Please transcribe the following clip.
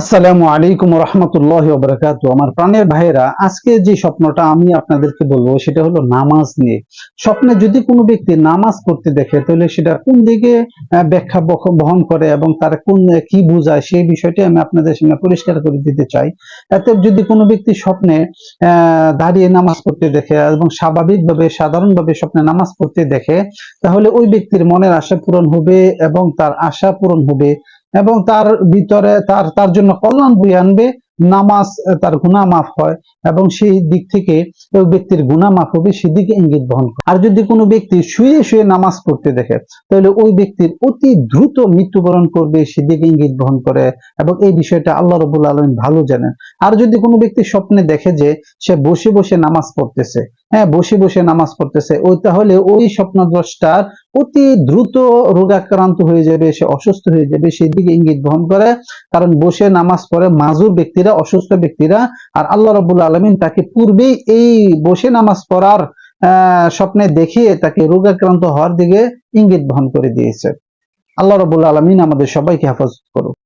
আসসালামু আলাইকুম রহমতুল্লাহ বরকাত আমার প্রাণের ভাইয়েরা, আজকে যে স্বপ্নটা আমি আপনাদেরকে বলব, সেটা হলো নামাজ নিয়ে। স্বপ্নে যদি কোনো ব্যক্তি নামাজ পড়তে দেখে, তাহলে সেটা কোন দিকে ব্যাখ্যা বহন করে এবং তার কোন কি বোঝায়, সেই বিষয়টি আমি আপনাদের সামনে পরিষ্কার করে দিতে চাই। এতে যদি কোনো ব্যক্তি স্বপ্নে দাঁড়িয়ে নামাজ পড়তে দেখে এবং স্বাভাবিকভাবে, সাধারণভাবে স্বপ্নে নামাজ পড়তে দেখে, তাহলে ওই ব্যক্তির মনের আশা পূরণ হবে এবং তার আশা পূরণ হবে। এবং তার ভিতরে তার তার জন্য কল্যাণ বয়ে আনবে, নামাজ তার গুনাহ মাফ হয় এবং সেই দিক থেকে ওই ব্যক্তির গুনাহ মাফ হবে সেদিকে ইঙ্গিত বহন করে। আর যদি কোনো ব্যক্তি শুয়ে শুয়ে নামাজ পড়তে দেখে, তাহলে ওই ব্যক্তির অতি দ্রুত মৃত্যুবরণ করবে সেদিকে ইঙ্গিত বহন করে এবং এই বিষয়টা আল্লাহ রবুল আলম ভালো জানেন। আর যদি কোনো ব্যক্তি স্বপ্নে দেখে যে সে বসে বসে নামাজ পড়তেছে হ্যাঁ বসে বসে নামাজ পড়তেছে। ওই তাহলে ওই স্বপ্নদ্রষ্টার অতি দ্রুত রোগাক্রান্ত হয়ে যাবে, সে অসুস্থ হয়ে যাবে সেই দিকে ইঙ্গিত বহন করে। কারণ বসে নামাজ পড়ে মাজুর ব্যক্তিরা, অসুস্থ ব্যক্তিরা, আর আল্লাহ রবুল আলমিন তাকে পূর্বেই এই বসে নামাজ পড়ার স্বপ্নে দেখিয়ে তাকে রোগাক্রান্ত হওয়ার দিকে ইঙ্গিত বহন করে দিয়েছে। আল্লাহ রবুল আলমিন আমাদের সবাইকে হেফাজত করুক।